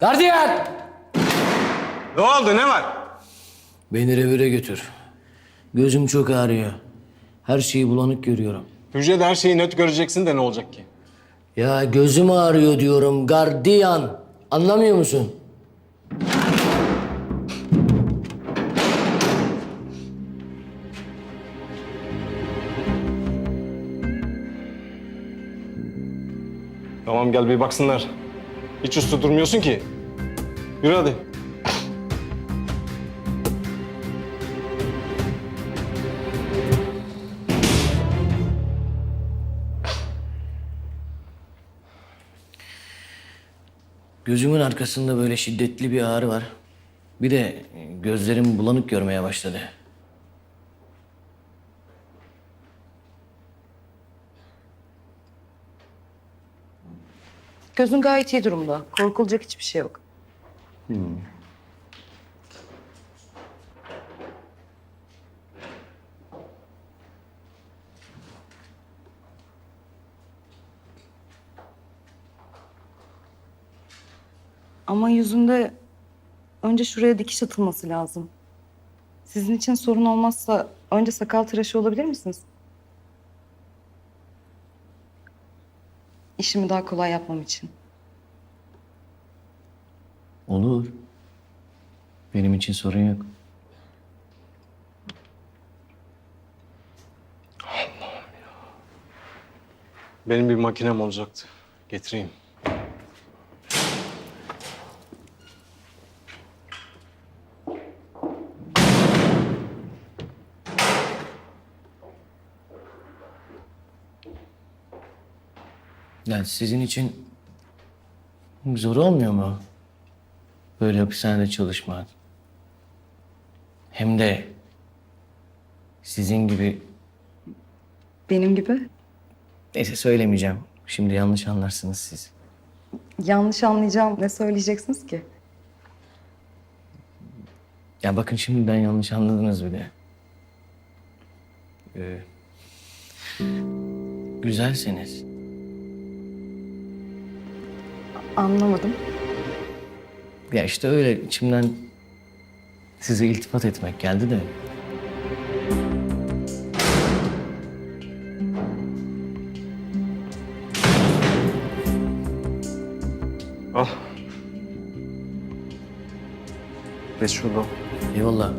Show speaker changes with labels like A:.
A: Gardiyan!
B: Ne oldu ne var?
A: Beni revire götür. Gözüm çok ağrıyor. Her şeyi bulanık görüyorum.
B: Hücrede her şeyi net göreceksin de ne olacak ki?
A: Ya gözüm ağrıyor diyorum gardiyan. Anlamıyor musun?
B: Tamam gel bir baksınlar. Hiç üstü durmuyorsun ki. Yürü hadi.
A: Gözümün arkasında böyle şiddetli bir ağrı var. Bir de gözlerim bulanık görmeye başladı.
C: Gözün gayet iyi durumda. Korkulacak hiçbir şey yok. Ama yüzünde önce şuraya dikiş atılması lazım. Sizin için sorun olmazsa önce sakal tıraşı olabilir misiniz? İşimi daha kolay yapmam için.
A: Olur. Benim için sorun yok.
B: Benim bir makinem olacaktı. Getireyim.
A: Yani sizin için zor olmuyor mu? Böyle hapishanede çalışmak. Hem de sizin gibi
C: Benim gibi
A: neyse söylemeyeceğim. Şimdi yanlış anlarsınız siz.
C: yanlış anlayacağım ne söyleyeceksiniz ki?
A: Ya bakın şimdiden yanlış anladınız bile. Ee, güzelseniz.
C: Anlamadım.
A: Ya işte öyle içimden size iltifat etmek geldi de.
B: Al. Geç şurada.
A: Eyvallah.